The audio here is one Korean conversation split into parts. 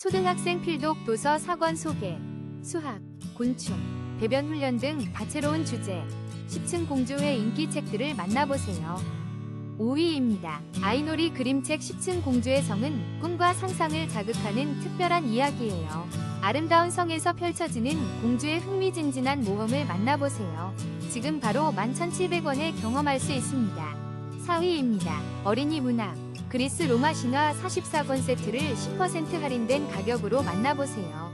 초등학생 필독 도서 사권 소개, 수학, 곤충, 배변 훈련 등 다채로운 주제, 10층 공주의 인기 책들을 만나보세요. 5위입니다. 아이놀이 그림책 10층 공주의 성은 꿈과 상상을 자극하는 특별한 이야기예요. 아름다운 성에서 펼쳐지는 공주의 흥미진진한 모험을 만나보세요. 지금 바로 11,700원에 경험할 수 있습니다. 4위입니다. 어린이 문학. 그리스 로마 신화 44권 세트를 10% 할인된 가격으로 만나보세요.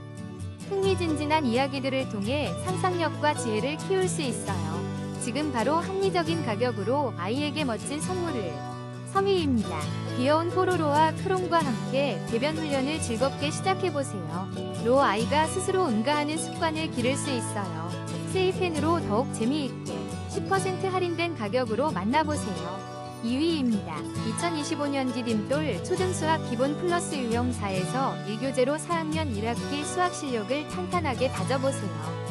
흥미진진한 이야기들을 통해 상상력과 지혜를 키울 수 있어요. 지금 바로 합리적인 가격으로 아이에게 멋진 선물을. 3위입니다. 귀여운 포로로와 크롱과 함께 배변 훈련을 즐겁게 시작해보세요. 로 아이가 스스로 응가하는 습관을 기를 수 있어요. 세이펜으로 더욱 재미있게 10% 할인된 가격으로 만나보세요. 2위입니다. 2025년 디딤돌 초등수학 기본 플러스 유형 4에서 1교재로 4학년 1학기 수학 실력을 탄탄하게 다져보세요.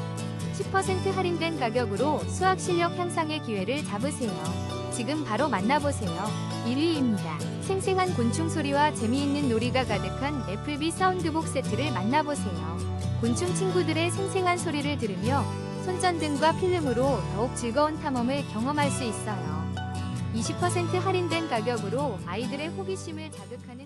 10% 할인된 가격으로 수학 실력 향상의 기회를 잡으세요. 지금 바로 만나보세요. 1위입니다. 생생한 곤충 소리와 재미있는 놀이가 가득한 애플비 사운드복 세트를 만나보세요. 곤충 친구들의 생생한 소리를 들으며 손전등과 필름으로 더욱 즐거운 탐험을 경험할 수 있어요. 20% 할인된 가격으로 아이들의 호기심을 자극하는